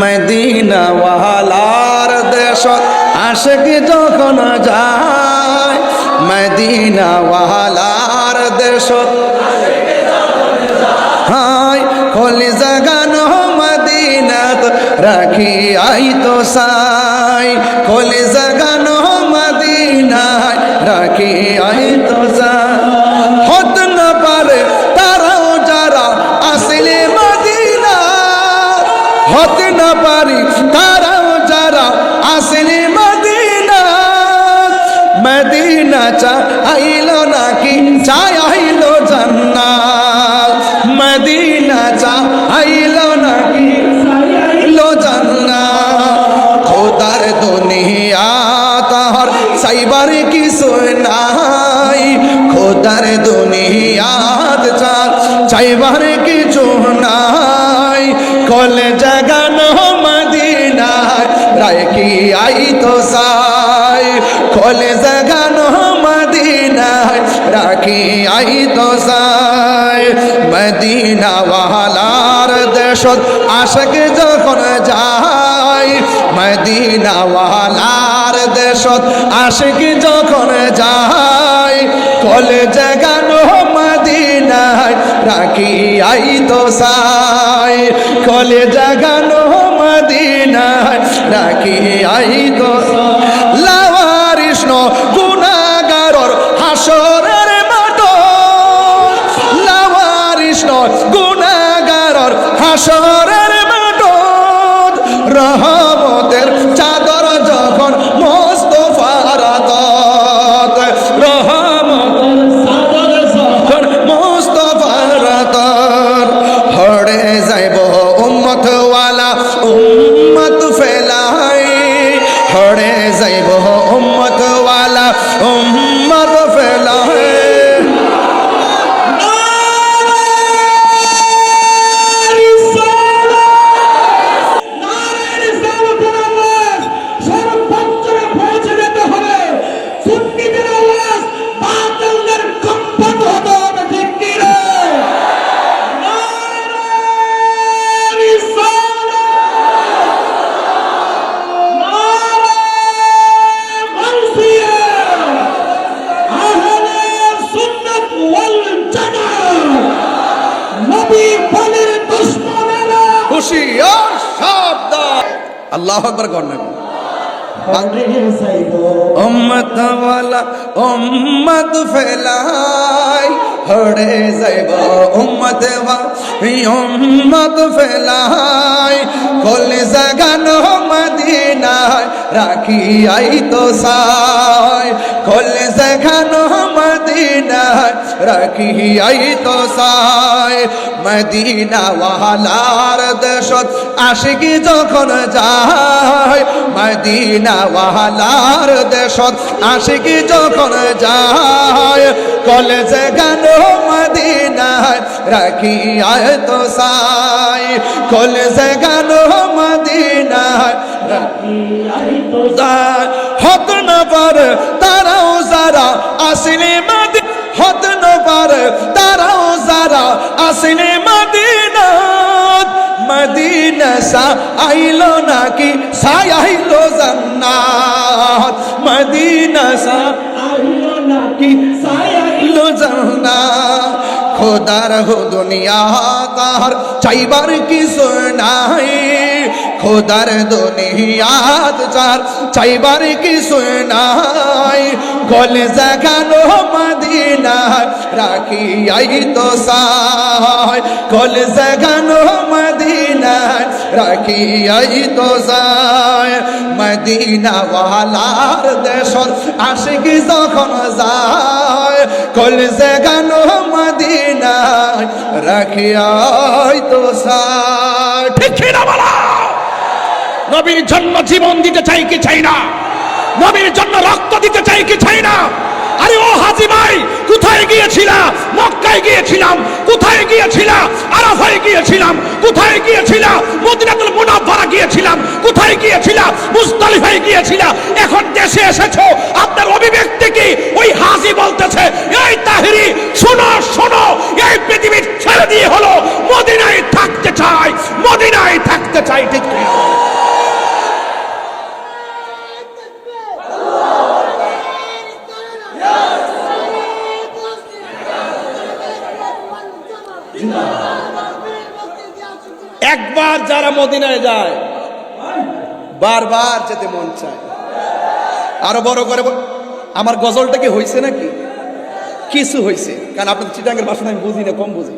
Medina ওয়ালার দেশ আশেক যখন যায় মদিনা ওয়ালার দেশ হাই খলি জাগানো মদিনাত রাখি আই তো সাই খলি জাগানো মদিনায় রাখি আই তো সাই। হত না পারে হতে না পারি তারাও যারা আসেনি মদিনা মদিনা চা আইল নাকি চাই কলে জাগানো মদিনায় কি আই তো সাই? কলে জাগানো মদিনায় রাখি আই তো সাই? মদিনা ওয়ালার দেশত আশক যখন যায় মদিনা ওয়ালার দেশত আশক যখন যায় কলে জাগানো মদিনায় রাখি আই তো সাই কলে জাগানো মদিনায় রাখি আই তো লাওয়ারিষ্ণ গুণাগারর হাসরের মাঠ লাওয়ারিষ্ণ গুণাগারর হাসরের হুশিয়ার সাবধান। আল্লাহ আকবার মদিনায় রাখি আই তো সাই কলি জাগানো মদিনায় রাখি আই তো সাই। মদিনা ওয়ালার দেশত আশিকি যখন যায় মদিনা ওয়ালার দেশত আশিকি যখন যায়, কলেজে গান মদিনায় রাখি আয় তো সাই। কলেজে গান মদিনায় রাখি আয় তো সাই। হত না পারে তারাও যারা আসলে আসলে মদিনাত মদিনা সা আইলো নাকি? সাই আইলো জান্নাত। মদিনা সা আইলো নাকি? সাই আইলো জান্নাত। খোদার হো দুনিয়া তার চাইবার কি নাই। খোদার দুনিয়াত চার, চাইবার কিছু নাই। কলে জাগানো মদিনা রাখি আই তো সাই কলে জাগানো মদিনা রাখি আই তো সাই মদিনা ওয়ালার দেশর আশিকি যখন যায় কলে জাগানো মদিনা রাখি আই তো সাই ঠিক না বলা? নবীর জন্য জীবন দিতে চাই কি চাই না? নবীর জন্য রক্ত দিতে চাই কি চাই না? আরে ও হাজি ভাই, কোথায় গিয়েছিলা? মক্কায় গিয়েছিলাম। কোথায় গিয়েছিলা? আরাফায় গিয়েছিলাম। কোথায় গিয়েছিলা? মদিনাতুল মুনাফারা গিয়েছিলাম। কোথায় গিয়েছিলা? মুস্তালিফায় গিয়েছিলা। এখন দেশে এসেছ। আপনার অভিব্যক্তি কি? ওই হাজি বলতেছে, এই তাহিরি, শোনো শোনো, এই পৃথিবীর ছেড়ে দিয়ে হলো। একবার যারা মদিনায় যায়, বারবার যেতে মন চায়। আরও বড় করে আমার গজলটা কি হয়েছে নাকি? কিছু হয়েছে কারণ আপনার চিটাঙ্গের বাসনা আমি বুঝি না, কম বুঝি।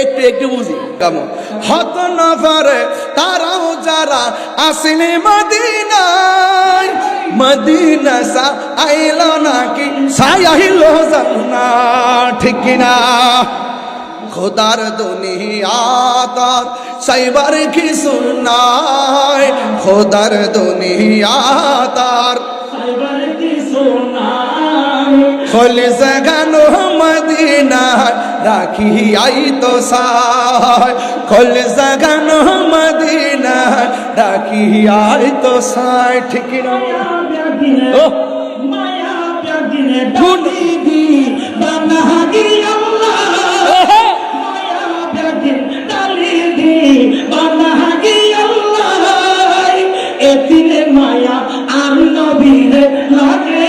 একটু একটু বুঝি কেমন হত নফারে তারাও যারা আসেনি মদিনায় মদিনা সা আইল নাকি? সাই আইল জান্না ঠিক কিনা? খোদার দুনিয়া তার সাইবার কি সুনায় খোদার দুনিয়া তার খোল জাগানো মদিনা রাখি আই তো সায়। খোল জাগানো মদিনা রাখি আই তো সায় ঠিক না মায়া আর নবীরে লাগে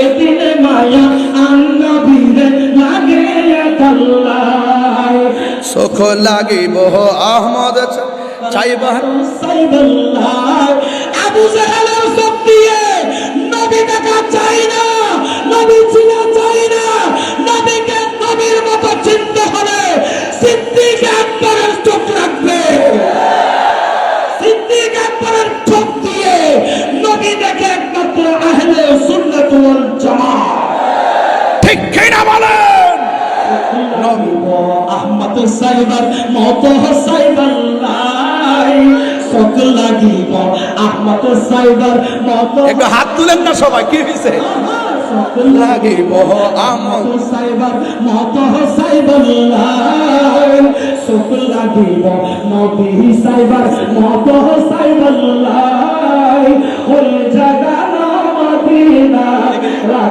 এদিনে মায়া আর নবীরে লাগে সুখ লাগিব আহমদ সাইবাল্লাহ আহলে সুন্নাত ওয়াল জামাত। ঠিক কিনা বলেন? আহমদ সাইবার মত সাইবার লাই লাগিব আহমদ সাইবার মত একটু হাত তুলেন না সবাই কি হয়েছে লাগিব সাইবার মত সাইবার লাই লাগিব নবী সাইবার মত সাইবার লাই ওই জায়গা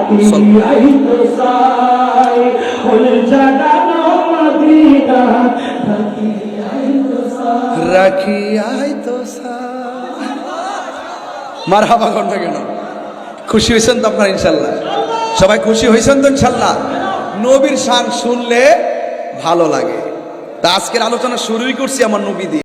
মার হাবা ঘণ্টা কেন? খুশি হয়েছেন তো আপনার ইনশাল্লাহ? সবাই খুশি হয়েছেন তো ইনশাল্লাহ? নবীর শান শুনলে ভালো লাগে। তা আজকের আলোচনা শুরুই করছি আমার নবী দিয়ে